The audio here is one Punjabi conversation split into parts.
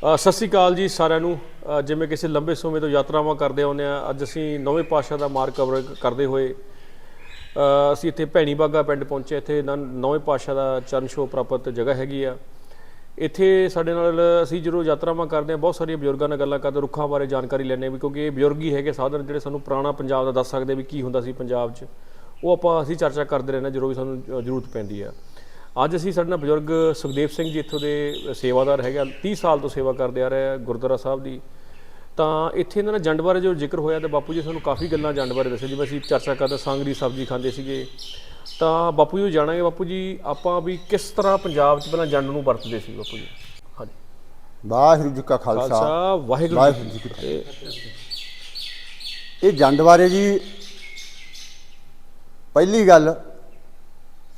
ਸਤਿ ਸ਼੍ਰੀ ਅਕਾਲ ਜੀ ਸਾਰਿਆਂ ਨੂੰ। ਜਿਵੇਂ ਕਿਸੇ ਲੰਬੇ ਸਮੇਂ ਤੋਂ ਯਾਤਰਾਵਾਂ ਕਰਦੇ ਆਉਂਦੇ ਆ ਅੱਜ ਅਸੀਂ ਨਵੇਂ ਪਾਸ਼ਾ ਦਾ ਮਾਰਗ ਕਵਰ ਕਰਦੇ ਹੋਏ ਅਸੀਂ ਇੱਥੇ ਭੈਣੀ ਬਾਗਾ ਪਿੰਡ ਪਹੁੰਚੇ, ਇੱਥੇ ਨ- ਨਵੇਂ ਪਾਸ਼ਾ ਦਾ ਚਰਨ ਛੋਹ ਪ੍ਰਾਪਤ ਜਗ੍ਹਾ ਹੈਗੀ ਆ। ਇੱਥੇ ਸਾਡੇ ਨਾਲ ਅਸੀਂ ਜਦੋਂ ਯਾਤਰਾਵਾਂ ਕਰਦੇ ਆ ਬਹੁਤ ਸਾਰੀਆਂ ਬਜ਼ੁਰਗਾਂ ਨਾਲ ਗੱਲਾਂ ਕਰਦੇ, ਰੁੱਖਾਂ ਬਾਰੇ ਜਾਣਕਾਰੀ ਲੈਂਦੇ ਹਾਂ ਵੀ ਕਿਉਂਕਿ ਇਹ ਬਜ਼ੁਰਗ ਹੀ ਹੈਗੇ ਸਾਧਨ ਜਿਹੜੇ ਸਾਨੂੰ ਪੁਰਾਣਾ ਪੰਜਾਬ ਦਾ ਦੱਸ ਸਕਦੇ ਵੀ ਕੀ ਹੁੰਦਾ ਸੀ ਪੰਜਾਬ 'ਚ। ਉਹ ਆਪਾਂ ਅਸੀਂ ਚਰਚਾ ਕਰਦੇ ਰਹਿੰਦੇ ਹਾਂ ਜਦੋਂ ਵੀ ਸਾਨੂੰ ਜ਼ਰੂਰਤ ਪੈਂਦੀ ਆ। ਅੱਜ ਅਸੀਂ ਸਾਡੇ ਨਾਲ ਬਜ਼ੁਰਗ ਸੁਖਦੇਵ ਸਿੰਘ ਜੀ ਇੱਥੋਂ ਦੇ ਸੇਵਾਦਾਰ ਹੈਗੇ ਆ 30 ਸਾਲ ਤੋਂ ਸੇਵਾ ਕਰਦੇ ਆ ਰਹੇ ਗੁਰਦੁਆਰਾ ਸਾਹਿਬ ਦੀ। ਤਾਂ ਇੱਥੇ ਇਹਨਾਂ ਦਾ ਜੰਡ ਬਾਰੇ ਜੋ ਜ਼ਿਕਰ ਹੋਇਆ ਤੇ ਬਾਪੂ ਜੀ ਸਾਨੂੰ ਕਾਫੀ ਗੱਲਾਂ ਜੰਡ ਬਾਰੇ ਦੱਸੇ ਜਿਵੇਂ ਅਸੀਂ ਚਰਚਾ ਕਰਦੇ ਸਾਂਗਰੀ ਸਬਜ਼ੀ ਖਾਂਦੇ ਸੀਗੇ। ਤਾਂ ਬਾਪੂ ਜੀ ਜਾਣਾਂਗੇ ਬਾਪੂ ਜੀ ਆਪਾਂ ਵੀ ਕਿਸ ਤਰ੍ਹਾਂ ਪੰਜਾਬ 'ਚ ਪਹਿਲਾਂ ਜੰਡ ਨੂੰ ਵਰਤਦੇ ਸੀ ਬਾਪੂ ਜੀ? ਹਾਂਜੀ। ਵਾਹਿਗੁਰੂ ਜੀ ਕਾ ਖਾਲਸਾ। ਵਾਹਿਗੁਰੂ ਜੀ ਕੀ ਕੀ ਫਤਿਹ। ਇਹ ਜੰਡ ਬਾਰੇ ਜੀ ਪਹਿਲੀ ਗੱਲ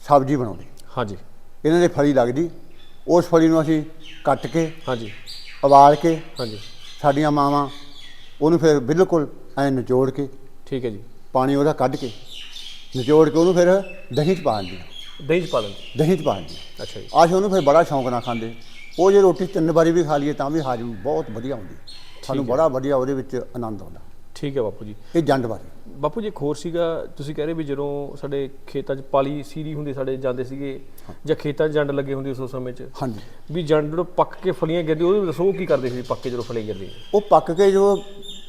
ਸਬਜ਼ੀ ਬਣਾਉਂਦੇ। ਹਾਂਜੀ। ਇਹਨਾਂ ਦੇ ਫਲੀ ਲੱਗਦੀ। ਉਸ ਫਲੀ ਨੂੰ ਅਸੀਂ ਕੱਟ ਕੇ ਹਾਂਜੀ। ਉਬਾਲ ਕੇ ਹਾਂਜੀ। ਸਾਡੀਆਂ ਮਾਵਾਂ ਉਹਨੂੰ ਫਿਰ ਬਿਲਕੁਲ ਐ ਨਿਚੋੜ ਕੇ ਠੀਕ ਹੈ ਜੀ। ਪਾਣੀ ਉਹਦਾ ਕੱਢ ਕੇ ਨਿਚੋੜ ਕੇ ਉਹਨੂੰ ਫਿਰ ਦਹੀਂ 'ਚ ਪਾ ਦਿੰਦੀਆਂ ਦਹੀਂ ਚ ਪਾ ਲੈਂਦੇ ਦਹੀਂ 'ਚ ਪਾ ਦਿੰਦੀਆਂ ਅੱਛਾ ਜੀ। ਅਸੀਂ ਉਹਨੂੰ ਫਿਰ ਬੜਾ ਸ਼ੌਂਕ ਨਾਲ ਖਾਂਦੇ। ਉਹ ਜੇ ਰੋਟੀ ਤਿੰਨ ਵਾਰੀ ਵੀ ਖਾ ਲਈਏ ਤਾਂ ਵੀ ਹਾਜ਼ਮ ਬਹੁਤ ਵਧੀਆ ਹੁੰਦੀ। ਸਾਨੂੰ ਬੜਾ ਵਧੀਆ ਉਹਦੇ ਵਿੱਚ ਆਨੰਦ ਆਉਂਦਾ। ਠੀਕ ਹੈ ਬਾਪੂ ਜੀ। ਇਹ ਜੰਡ ਬਾਰੇ। ਬਾਪੂ ਜੀ ਇੱਕ ਹੋਰ ਸੀਗਾ ਤੁਸੀਂ ਕਹਿ ਰਹੇ ਵੀ ਜਦੋਂ ਸਾਡੇ ਖੇਤਾਂ 'ਚ ਪਾਲੀ ਸੀਰੀ ਹੁੰਦੀ ਸਾਡੇ ਜਾਂਦੇ ਸੀਗੇ ਜਾਂ ਖੇਤਾਂ 'ਚ ਜੰਡ ਲੱਗੇ ਹੁੰਦੇ ਉਸ ਸਮੇਂ 'ਚ ਹਾਂਜੀ। ਵੀ ਜੰਡ ਜਦੋਂ ਪੱਕ ਕੇ ਫਲੀਆਂ ਗਿਰਦੀ ਉਹਦੇ ਦੱਸੋ ਉਹ ਕੀ ਕਰਦੇ ਸੀ ਪੱਕ ਕੇ ਜਦੋਂ ਫਲੀਆਂ ਗਿਰਦੀਆਂ? ਉਹ ਪੱਕ ਕੇ ਜੋ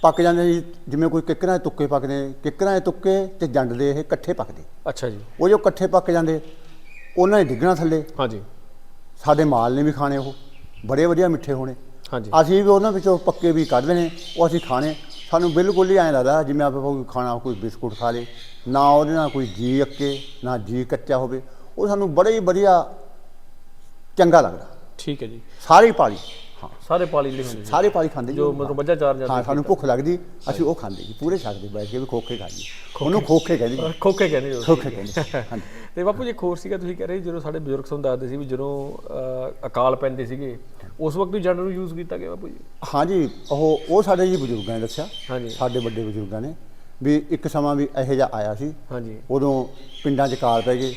ਪੱਕ ਜਾਂਦੇ ਜੀ ਜਿਵੇਂ ਕੋਈ ਕਿੱਕਰਾਂ ਦੇ ਤੁੱਕੇ ਪੱਕਦੇ ਕਿੱਕਰਾਂ ਦੇ ਤੁੱਕੇ ਤੇ ਜੰਡ ਦੇ ਇਹ ਇਕੱਠੇ ਪੱਕਦੇ। ਅੱਛਾ ਜੀ। ਉਹ ਜੋ ਇਕੱਠੇ ਪੱਕ ਜਾਂਦੇ ਉਹਨਾਂ ਨੇ ਡਿੱਗਣਾ ਥੱਲੇ। ਹਾਂਜੀ। ਸਾਡੇ ਮਾਲ ਨੇ ਵੀ ਖਾਣੇ ਉਹ ਬੜੇ ਵਧੀਆ ਮਿੱਠੇ ਹੋਣੇ। ਹਾਂਜੀ। ਅਸੀਂ ਵੀ ਉਹਨਾਂ ਵਿੱਚੋਂ ਪੱਕੇ ਵੀ ਕੱਢਦੇ ਨੇ ਉਹ ਅਸੀਂ ਖਾਣੇ। ਸਾਨੂੰ ਬਿਲਕੁਲ ਹੀ ਐਂ ਲੱਗਦਾ ਜਿਵੇਂ ਆਪਾਂ ਕੋਈ ਖਾਣਾ ਕੋਈ ਬਿਸਕੁਟ ਖਾ ਲੇ ਨਾ ਉਹਦੇ ਨਾਲ ਕੋਈ ਜੀ ਅੱਕੇ ਨਾ ਜੀ ਕੱਚਾ ਹੋਵੇ ਉਹ ਸਾਨੂੰ ਬੜੇ ਹੀ ਵਧੀਆ ਚੰਗਾ ਲੱਗਦਾ। ਠੀਕ ਹੈ ਜੀ। ਸਾਰੀ ਪਾਲੀ। ਹਾਂ। ਸਾਰੇ ਪਾਲੀ ਜਿਹੜੇ ਹੁੰਦੇ ਸੀ। ਸਾਰੇ ਪਾਲੀ ਖਾਂਦੇ ਜੀ ਜੋ ਮਤਲਬ ਮੱਝਾਂ ਚਾਰ ਜਾਂਦੇ ਹਾਂ ਸਾਨੂੰ ਭੁੱਖ ਲੱਗਦੀ ਅਸੀਂ ਉਹ ਖਾਂਦੇ ਜੀ ਪੂਰੇ ਛੱਡਦੇ ਬੈਠ ਕੇ ਵੀ ਖੋਖੇ ਖਾਈਏ ਉਹਨੂੰ ਖੋਖੇ ਕਹਿੰਦੇ ਜੀ ਖੋਕੇ ਕਹਿੰਦੇ ਖੋਖੇ ਕਹਿੰਦੇ ਹਾਂਜੀ। ਤੇ ਬਾਪੂ ਜੀ ਹੋਰ ਸੀਗਾ ਤੁਸੀਂ ਕਹਿ ਰਹੇ ਜਦੋਂ ਸਾਡੇ ਬਜ਼ੁਰਗ ਸਾਨੂੰ ਦੱਸਦੇ ਸੀ ਵੀ ਜਦੋਂ ਅਕਾਲ ਪੈਂਦੇ ਸੀਗੇ ਉਸ ਵਕਤ ਵੀ ਜੰਡ ਨੂੰ ਯੂਜ਼ ਕੀਤਾ ਗਿਆ ਬਾਪੂ ਜੀ? ਹਾਂਜੀ ਉਹ ਉਹ ਸਾਡੇ ਜੀ ਬਜ਼ੁਰਗਾਂ ਨੇ ਦੱਸਿਆ। ਹਾਂਜੀ। ਸਾਡੇ ਵੱਡੇ ਬਜ਼ੁਰਗਾਂ ਨੇ। ਵੀ ਇੱਕ ਸਮਾਂ ਵੀ ਇਹੋ ਜਿਹਾ ਆਇਆ ਸੀ। ਹਾਂਜੀ। ਉਦੋਂ ਪਿੰਡਾਂ 'ਚ ਕਾਲ ਪੈ ਗਏ।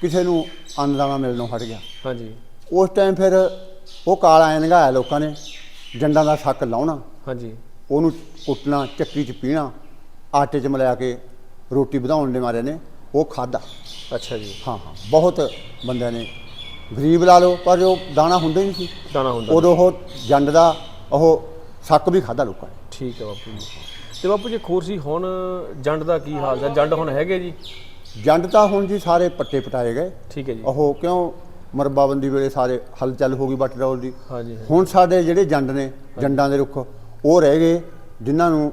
ਕਿਸੇ ਨੂੰ ਅੰਨਦਾਣਾ ਮਿਲਣੋਂ ਹਟ ਗਿਆ। ਹਾਂਜੀ। ਉਸ ਟਾਈਮ ਫਿਰ ਉਹ ਕਾਲ ਆਇਆ ਨਗਾਇਆ ਲੋਕਾਂ ਨੇ ਜੰਡਾਂ ਦਾ ਸੱਕ ਲਾਉਣਾ ਹਾਂਜੀ। ਉਹਨੂੰ ਕੁੱਟਣਾ ਚੱਕੀ 'ਚ ਪੀਣਾ ਆਟੇ 'ਚ ਮਿਲਾ ਕੇ ਰੋਟੀ ਵਧਾਉਣ ਦੇ ਮਾਰੇ ਨੇ ਉਹ ਖਾਦਾ ਅੱਛਾ ਜੀ। ਹਾਂ ਹਾਂ ਬਹੁਤ ਬੰਦਿਆਂ ਨੇ। ਗਰੀਬ ਲਾ ਲਓ ਪਰ ਉਹ ਦਾਣਾ ਹੁੰਦਾ ਹੀ ਨਹੀਂ ਸੀ। ਦਾਣਾ ਹੁੰਦਾ ਉਦੋਂ ਉਹ ਜੰਡ ਦਾ ਉਹ ਸੱਕ ਵੀ ਖਾਦਾ ਲੋਕਾਂ ਨੇ। ਠੀਕ ਹੈ ਬਾਪੂ ਜੀ। ਤੇ ਬਾਪੂ ਜੀ ਖੋਰ ਸੀ ਹੁਣ ਜੰਡ ਦਾ ਕੀ ਹਾਲ ਹੈ? ਜੰਡ ਹੁਣ ਹੈਗੇ ਜੀ? ਜੰਡ ਤਾਂ ਹੁਣ ਜੀ ਸਾਰੇ ਪੱਟੇ ਪਟਾਏ ਗਏ। ਠੀਕ ਹੈ ਜੀ। ਉਹ ਕਿਉਂ ਮਰਬਾਬੰਦੀ ਵੇਲੇ ਸਾਰੇ ਹਲਚਲ ਹੋ ਗਈ ਬੱਟ ਰੋਲ ਦੀ। ਹਾਂਜੀ ਹੁਣ ਸਾਡੇ ਜਿਹੜੇ ਜੰਡ ਨੇ ਜੰਡਾਂ ਦੇ ਰੁੱਖ ਉਹ ਰਹਿ ਗਏ ਜਿਨ੍ਹਾਂ ਨੂੰ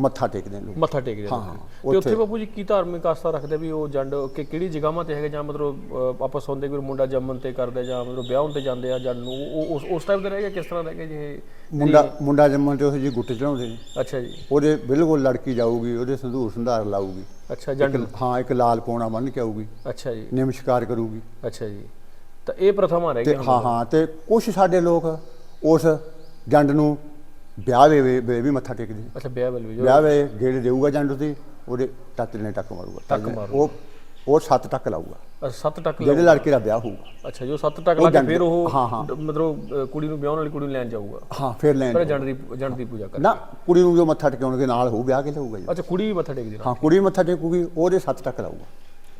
ਮੱਥਾ ਟੇਕਦੇ ਨੇ ਮੱਥਾ ਟੇਕਦੇ ਹਾਂ, ਤੇ ਉੱਥੇ ਬਾਪੂ ਜੀ ਕੀ ਧਾਰਮਿਕ ਆਸਥਾ ਰੱਖਦੇ ਵੀ ਉਹ ਜੰਡ ਕਿ ਕਿਹੜੀ ਜਗ੍ਹਾਵਾਂ ਤੇ ਹੈਗੇ ਜਾਂ ਮਤਲਬ ਅਹ, ਆਪਾਂ ਸੁਣਦੇ ਕੋਈ ਮੁੰਡਾ ਜੰਮਣ ਤੇ ਕਰਦੇ ਜਾਂ ਮਤਲਬ ਵਿਆਹ ਤੇ ਜਾਂਦੇ ਆ ਜੰਡ ਨੂੰ ਉਹ ਉਸ ਉਸ ਟਾਈਪ ਦੇ ਰਹਿ ਗਿਆ ਕਿਸ ਤਰ੍ਹਾਂ ਰਹਿ ਜੀ ਮੁੰਡਾ ਮੁੰਡਾ ਜੰਮਣ ਤੇ ਉਹ ਜੀ ਗੁੱਟ ਚੜਾਉਂਦੇ ਨੇ। ਅੱਛਾ ਜੀ। ਉਹਦੇ ਬਿਲਕੁਲ ਲੜਕੀ ਜਾਊਗੀ ਉਹਦੇ ਸੰਧੂਰ ਸੰਧਾਰ ਲਾਊਗੀ। ਅੱਛਾ ਜੰਡ ਹਾਂ ਇੱਕ ਲਾਲ ਪੌਣਾ ਬੰਨ ਕੇ ਆਊਗੀ। ਅੱਛਾ ਜੀ। ਨਿਮਸ਼ਕਾਰ ਕਰੂਗੀ। ਅੱਛਾ ਜੀ। ਤਾਂ ਇਹ ਪ੍ਰਥਮਾ ਰਹਿ ਗਈਆਂ ਹਾਂ ਹਾਂ ਤੇ ਕੁਝ ਸਾਡੇ ਲੋਕ ਉਸ ਜੰਡ ਨੂੰ ਵਿਆਹ ਵੇ ਵੇ- ਵੇ ਮੱਥਾ ਟੇਕਦੇ ਅੱਛਾ ਵਿਆਹ ਵੱਲ ਵੀ ਜੋ ਵਿਆਹ ਵੇ ਗੇੜੇ ਦੇਊਗਾ ਜੰਡ ਤੇ ਉਹਦੇ ਟੱਕ ਨੇ ਟੱਕ ਮਾਰੂਗਾ। ਟੱਕ। ਉਹ ਉਹ ਸੱਤ ਟੱਕ ਲਾਊਗਾ। ਅੱਛਾ, ਸੱਤ ਟੱਕ ਜਿਹੜੇ। ਲੜਕੇ ਦਾ ਵਿਆਹ ਹੋਊਗਾ। ਅੱਛਾ ਜੋ ਸੱਤ ਟੱਕ ਲਾ ਕੇ ਫਿਰ ਉਹ ਮਤਲਬ ਕੁੜੀ ਨੂੰ ਵਿਆਹਣ ਵਾਲੀ ਕੁੜੀ ਨੂੰ ਲੈਣ ਜਾਊਗਾ। ਹਾਂ ਫਿਰ ਲੈਣ ਫਿਰ ਜੰਡ ਦੀ ਜੰਡ ਦੀ ਪੂਜਾ ਕਰ ਨਾ ਕੁੜੀ ਨੂੰ ਜੋ ਮੱਥਾ ਟਿਕਾਉਣਗੇ ਨਾਲ ਹੋਊ ਵਿਆਹ ਕੇ ਲਊਗਾ ਜੀ। ਅੱਛਾ ਕੁੜੀ ਵੀ ਮੱਥਾ ਟੇਕਦੀ ਹਾਂ ਕੁੜੀ ਮੱਥਾ ਟੇਕੂਗੀ ਉਹਦੇ ਸੱਤ ਟੱਕ ਲਾਊਗਾ।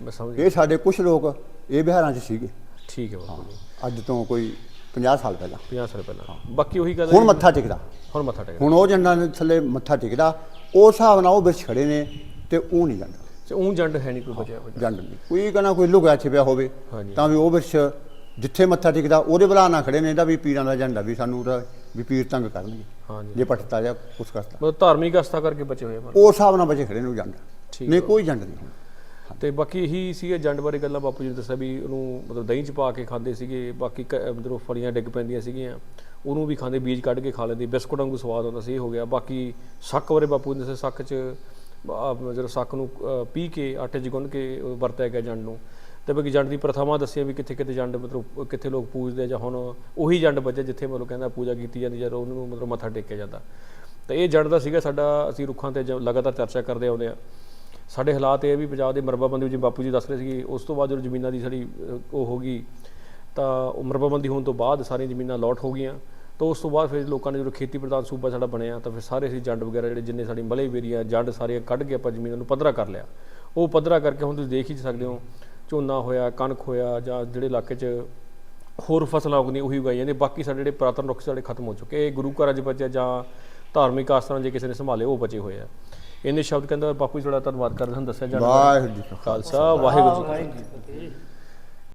ਮੈਂ ਸਮਝ ਗਿਆ। ਇਹ ਸਾਡੇ ਕੁਝ ਲੋਕ ਇਹ ਬਿਹਾਰਾਂ 'ਚ ਸੀਗੇ। ਠੀਕ ਹੈ ਬਾਪੂ ਜੀ। ਅੱਜ ਤੋਂ ਕੋਈ 50 ਸਾਲ ਪਹਿਲਾਂ। 50 ਸਾਲ ਪਹਿਲਾਂ। ਬਾਕੀ ਉਹੀ ਗੱਲ ਹੁਣ ਮੱਥਾ ਟੇਕਦਾ। ਹੁਣ ਮੱਥਾ ਟੇਕ ਹੁਣ ਉਹ ਜੰਡਾਂ ਦੇ ਥੱਲੇ ਮੱਥਾ ਟੇਕਦਾ। ਉਸ ਹਿਸਾਬ ਨਾਲ ਉਹ ਵਿੱਚ ਖੜੇ ਨੇ ਤੇ ਉਹ ਨਹੀਂ ਜਾਂਦਾ ਉਹ ਜੰਡ ਹੈ ਨਹੀਂ ਕੋਈ ਬਚਿਆ ਹੋਇਆ। ਜੰਡ ਨਹੀਂ। ਕੋਈ ਕਹਣਾ ਕੋਈ ਲੁਕਿਆ ਛਿਪਿਆ ਹੋਵੇ। ਤਾਂ ਵੀ ਉਹ ਵਿੱਚ ਜਿੱਥੇ ਮੱਥਾ ਟੇਕਦਾ ਉਹਦੇ ਬਲਾ ਨਾ ਖੜੇ ਨੇ ਇਹਦਾ ਵੀ ਪੀਰਾਂ ਦਾ ਝੰਡਾ ਵੀ ਸਾਨੂੰ ਵੀ ਪੀਰ ਤੰਗ ਕਰਨਗੇ। ਹਾਂਜੀ। ਜੇ ਪੱਟਤਾ ਜਾਂ ਕੁਛ ਕਰਤਾ ਮਤਲਬ ਧਾਰਮਿਕ ਆਸਥਾ ਕਰਕੇ ਬਚੇ ਹੋਏ ਉਸ ਹਿਸਾਬ ਨਾਲ ਬਚੇ ਖੜੇ ਨੇ ਉਹ ਜੰਡ। ਨਹੀਂ ਕੋਈ ਜੰਡ ਨਹੀਂ ਤੇ ਬਾਕੀ ਇਹੀ ਸੀਗੇ ਜੰਡ ਬਾਰੇ ਗੱਲਾਂ ਬਾਪੂ ਜੀ ਨੇ ਦੱਸਿਆ ਵੀ ਉਹਨੂੰ ਮਤਲਬ ਦਹੀਂ ਚ ਪਾ ਕੇ ਖਾਂਦੇ ਸੀਗੇ, ਬਾਕੀ ਕ- ਮਤਲਬ ਫਲੀਆਂ ਡਿੱਗ ਪੈਂਦੀਆਂ ਸੀਗੀਆਂ। ਉਹਨੂੰ ਵੀ ਖਾਂਦੇ, ਬੀਜ ਕੱਢ ਕੇ ਖਾ ਲੈਂਦੇ, ਬਿਸਕੁਟ ਵਾਂਗੂ ਸਵਾਦ ਆਉਂਦਾ ਸੀ, ਇਹ ਹੋ ਗਿਆ। ਬਾਕੀ ਸੱਕ ਬਾਰੇ ਬਾਪੂ ਜੀ ਨੇ ਦੱਸਿਆ, ਸੱਕ ਚ ਜਦੋਂ ਸੱਕ ਨੂੰ ਪੀ ਕੇ, ਆਟੇ 'ਚ ਗੁੰਨ ਕੇ ਵਰਤਿਆ ਗਿਆ ਜੰਡ ਨੂੰ। ਤੇ ਬਾਕੀ ਜੰਡ ਦੀ ਪ੍ਰਥਾਵਾਂ ਦੱਸਿਆ ਵੀ ਕਿੱਥੇ ਕਿੱਥੇ ਜੰਡ ਮਤਲਬ ਕਿੱਥੇ ਲੋਕ ਪੂਜਦੇ ਜਾਂ ਹੁਣ ਉਹੀ ਜੰਡ ਬਚੇ ਜਿੱਥੇ ਮਤਲਬ ਕਹਿੰਦਾ ਪੂਜਾ ਕੀਤੀ ਜਾਂਦੀ ਜਾਂ ਉਹਨੂੰ ਮਤਲਬ ਮੱਥਾ ਟੇਕਿਆ ਜਾਂਦਾ। ਤੇ ਇਹ ਜੰਡ ਦਾ ਸੀਗਾ ਸਾਡਾ, ਅਸੀਂ ਰੁੱਖਾਂ ਤੇ ਜ- ਲਗਾਤਾਰ ਚਰਚਾ ਕਰਦੇ ਆਉਂਦੇ ਆ। ਸਾਡੇ ਹਾਲਾਤ ਇਹ ਵੀ ਪੰਜਾਬ ਦੇ ਮਰਬਾਬੰਦੀ ਜਿਵੇਂ ਬਾਪੂ ਜੀ ਦੱਸ ਰਹੇ ਸੀਗੇ ਉਸ ਤੋਂ ਬਾਅਦ ਜਦੋਂ ਜ਼ਮੀਨਾਂ ਦੀ ਸਾਡੀ ਉਹ ਹੋ ਗਈ, ਤਾਂ ਉਹ ਮਰਬਾਬੰਦੀ ਹੋਣ ਤੋਂ ਬਾਅਦ ਸਾਰੀਆਂ ਜ਼ਮੀਨਾਂ ਲੋਟ ਹੋ ਗਈਆਂ। ਤਾਂ ਉਸ ਤੋਂ ਬਾਅਦ ਫਿਰ ਲੋਕਾਂ ਨੇ ਜਦੋਂ ਖੇਤੀ ਪ੍ਰਧਾਨ ਸੂਬਾ ਸਾਡਾ ਬਣਿਆ, ਤਾਂ ਫਿਰ ਸਾਰੇ ਅਸੀਂ ਜੰਡ ਵਗੈਰਾ ਜਿਹੜੇ ਜਿੰਨੇ ਸਾਡੀ ਮਲੇ ਵੇਰੀਆਂ ਜੰਡ ਸਾਰੀਆਂ ਕੱਢ ਕੇ ਆਪਾਂ ਜ਼ਮੀਨਾਂ ਨੂੰ ਪੱਧਰਾ ਕਰ ਲਿਆ। ਉਹ ਪੱਧਰਾ ਕਰਕੇ ਹੁਣ ਤੁਸੀਂ ਦੇਖ ਹੀ ਸਕਦੇ ਹੋ, ਝੋਨਾ ਹੋਇਆ, ਕਣਕ ਹੋਇਆ ਜਾਂ ਜਿਹੜੇ ਇਲਾਕੇ 'ਚ ਹੋਰ ਫਸਲਾਂ ਉਗਦੀਆਂ ਉਹੀ ਉਗਾਈਆਂ ਜਾਂਦੀਆਂ। ਬਾਕੀ ਸਾਡੇ ਜਿਹੜੇ ਪੁਰਾਤਨ ਰੁੱਖ ਸਾਡੇ ਖਤਮ ਹੋ ਚੁੱਕੇ ਇਹ ਗੁਰੂ ਘਰਾਂ 'ਚ ਬਚਿਆ ਜਾਂ ਧਾਰਮਿਕ ਆਸਥਾਨਾਂ ਜੇ ਕਿਸੇ ਨੇ ਸੰਭਾਲੇ, ਉਹ ਬਚੇ ਹੋਏ ਆ। ਇੰਨੇ ਸ਼ਬਦ ਕਹਿੰਦਾ ਬਾਪੂ ਜੀ ਤੁਹਾਡਾ ਧੰਨਵਾਦ ਕਰਦੇ ਹਾਂ ਦੱਸਿਆ ਜਾਣਾ। ਵਾਹਿਗੁਰੂ ਜੀ ਕਾ ਖਾਲਸਾ ਵਾਹਿਗੁਰੂ ਜੀ ਕੀ ਫਤਿਹ।